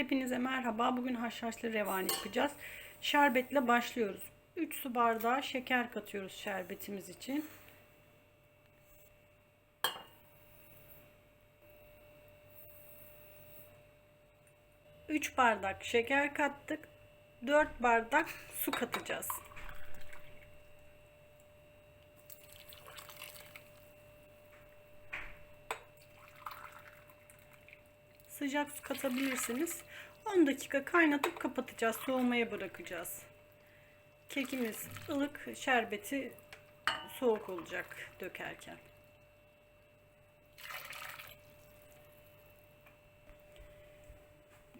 Hepinize merhaba. Bugün haşhaşlı revani yapacağız. Şerbetle başlıyoruz. 3 su bardağı şeker katıyoruz şerbetimiz için. Üç bardak şeker kattık. 4 bardak su katacağız. Sıcak su katabilirsiniz. 10 dakika kaynatıp kapatacağız. Soğumaya bırakacağız. Kekimiz ılık, şerbeti soğuk olacak dökerken.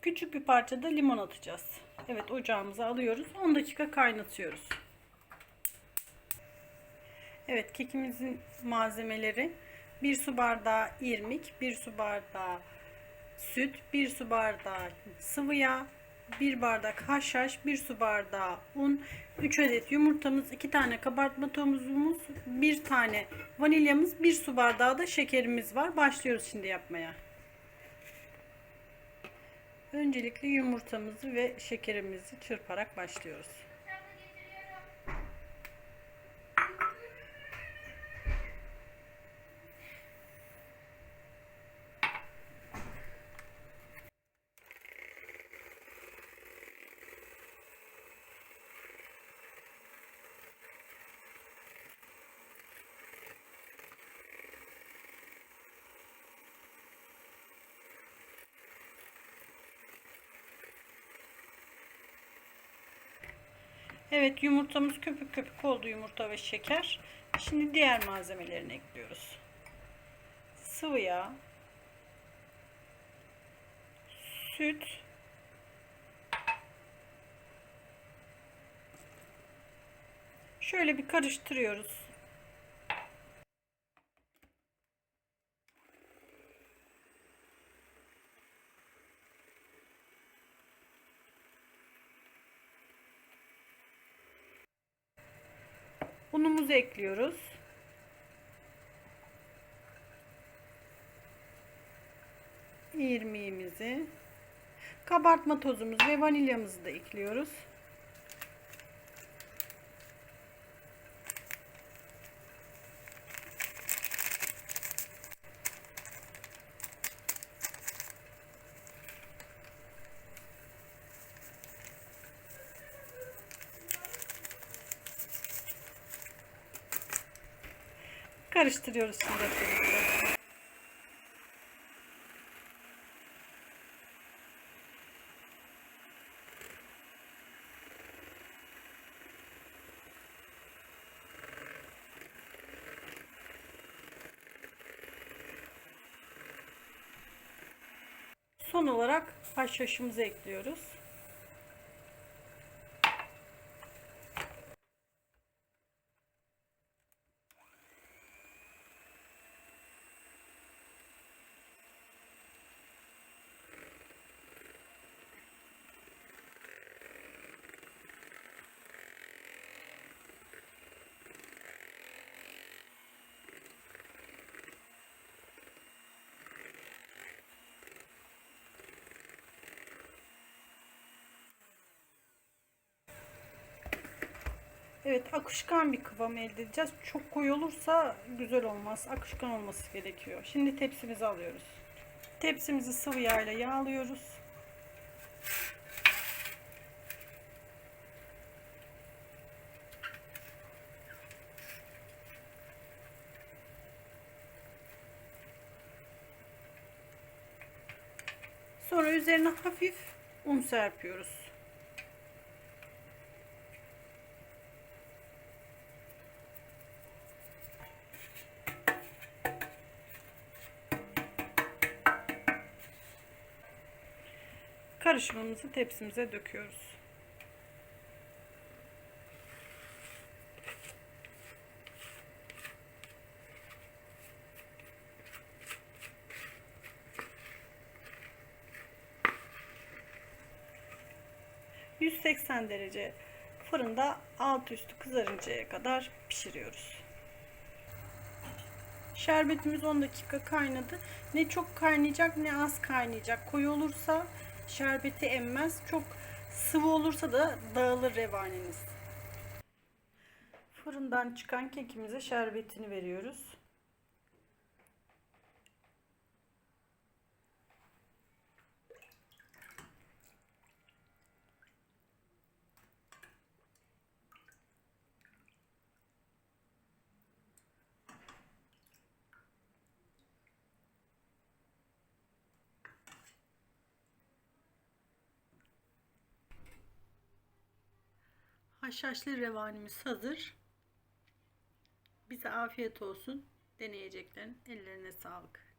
Küçük bir parça da limon atacağız. Evet ocağımıza alıyoruz. 10 dakika kaynatıyoruz. Evet kekimizin malzemeleri 1 su bardağı irmik, 1 su bardağı süt, 1 su bardağı sıvı yağ, 1 bardak haşhaş, 1 su bardağı un, 3 adet yumurtamız, 2 tane kabartma tozumuz, 1 tane vanilyamız, 1 su bardağı da şekerimiz var. Başlıyoruz şimdi yapmaya. Öncelikle yumurtamızı ve şekerimizi çırparak başlıyoruz. Evet yumurtamız köpük köpük oldu yumurta ve şeker. Şimdi diğer malzemelerini ekliyoruz. Sıvı yağ, süt, şöyle bir karıştırıyoruz. Unumuzu ekliyoruz. İrmiğimizi, kabartma tozumuzu ve vanilyamızı da ekliyoruz. Karıştırıyoruz şimdi. Son olarak haşhaşımızı ekliyoruz. Evet akışkan bir kıvam elde edeceğiz. Çok koyu olursa güzel olmaz. Akışkan olması gerekiyor. Şimdi tepsimizi alıyoruz. Tepsimizi sıvı yağ ile yağlıyoruz. Sonra üzerine hafif un serpiyoruz. Karışımımızı tepsimize döküyoruz. ...180 derece fırında alt üstü kızarıncaya kadar pişiriyoruz. Şerbetimiz 10 dakika kaynadı. Ne çok kaynayacak ne az kaynayacak. Koyu olursa şerbeti emmez. Çok sıvı olursa da dağılır revaneniz. Fırından çıkan kekimize şerbetini veriyoruz. Haşhaşlı revanimiz hazır. Bize afiyet olsun. Deneyeceklerin ellerine sağlık.